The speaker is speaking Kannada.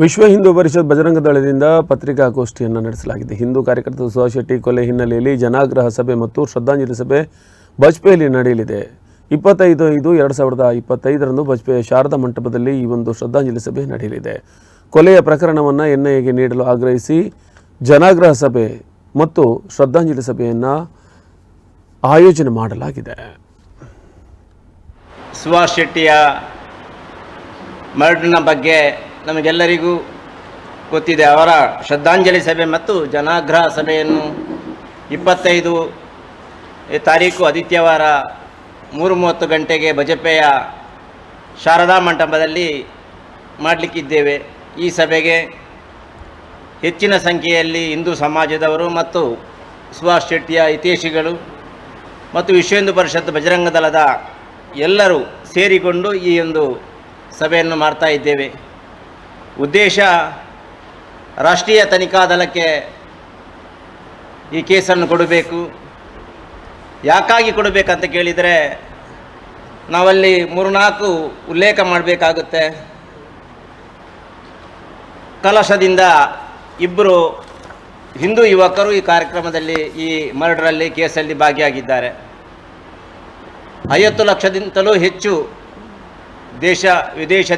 ವಿಶ್ವ ಹಿಂದೂ ಪರಿಷತ್ ಬಜರಂಗ ದಳದಿಂದ ಪತ್ರಿಕಾಗೋಷ್ಠಿಯನ್ನು ನಡೆಸಲಾಗಿದೆ. ಹಿಂದೂ ಕಾರ್ಯಕರ್ತ ಸೊಸೈಟಿ ಕೊಲೆ ಹಿನ್ನೆಲೆಯಲ್ಲಿ ಜನಾಗ್ರಹ ಸಭೆ ಮತ್ತು ಶ್ರದ್ಧಾಂಜಲಿ ಸಭೆ ಬಜ್ಪೆಯಲ್ಲಿ ನಡೆಯಲಿದೆ. ಇಪ್ಪತ್ತೈದು ಐದು ಎರಡು ಸಾವಿರದ ಇಪ್ಪತ್ತೈದರಂದು ಬಜ್ಪೆಯ ಶಾರದಾ ಮಂಟಪದಲ್ಲಿ ಈ ಒಂದು ಶ್ರದ್ಧಾಂಜಲಿ ಸಭೆ ನಡೆಯಲಿದೆ. ಕೊಲೆಯ ಪ್ರಕರಣವನ್ನು ಎನ್ಐಎಗೆ ನೀಡಲು ಆಗ್ರಹಿಸಿ ಜನಾಗ್ರಹ ಸಭೆ ಮತ್ತು ಶ್ರದ್ಧಾಂಜಲಿ ಸಭೆಯನ್ನು ಆಯೋಜನೆ ಮಾಡಲಾಗಿದೆ. ಸುಭಾಷ್ ಶೆಟ್ಟಿಯ ಮರ್ಡ್ನ ಬಗ್ಗೆ ನಮಗೆಲ್ಲರಿಗೂ ಗೊತ್ತಿದೆ, ಅವರ ಶ್ರದ್ಧಾಂಜಲಿ ಸಭೆ ಮತ್ತು ಜನಾಗ್ರಹ ಸಭೆಯನ್ನು ಇಪ್ಪತ್ತೈದು ತಾರೀಕು ಆದಿತ್ಯವಾರ ಮೂರು ಮೂವತ್ತು ಗಂಟೆಗೆ ಬಜಪೆಯ ಶಾರದಾ ಮಂಟಪದಲ್ಲಿ ಮಾಡಲಿಕ್ಕಿದ್ದೇವೆ. ಈ ಸಭೆಗೆ ಹೆಚ್ಚಿನ ಸಂಖ್ಯೆಯಲ್ಲಿ ಹಿಂದೂ ಸಮಾಜದವರು ಮತ್ತು ಸುಭಾಷ್ ಶೆಟ್ಟಿಯ ಹಿತೇಶಿಗಳು ಮತ್ತು ವಿಶ್ವ ಹಿಂದೂ ಪರಿಷತ್ ಬಜರಂಗ ದಳದ ಎಲ್ಲರೂ ಸೇರಿಕೊಂಡು ಈ ಒಂದು ಸಭೆಯನ್ನು ಮಾಡ್ತಾ ಇದ್ದೇವೆ. ಉದ್ದೇಶ ರಾಷ್ಟ್ರೀಯ ತನಿಖಾ ದಳಕ್ಕೆ ಈ ಕೇಸನ್ನು ಕೊಡಬೇಕು. ಯಾಕಾಗಿ ಕೊಡಬೇಕಂತ ಕೇಳಿದರೆ ನಾವಲ್ಲಿ ಮೂರ್ನಾಲ್ಕು ಉಲ್ಲೇಖ ಮಾಡಬೇಕಾಗುತ್ತೆ. ಕಲಶದಿಂದ ಇಬ್ಬರು ಹಿಂದೂ ಯುವಕರು ಈ ಕಾರ್ಯಕ್ರಮದಲ್ಲಿ, ಈ ಮರ್ಡರಲ್ಲಿ ಕೇಸಲ್ಲಿ ಭಾಗಿಯಾಗಿದ್ದಾರೆ. ಐವತ್ತು ಲಕ್ಷದಿಂದಲೂ ಹೆಚ್ಚು ದೇಶ, ವಿದೇಶ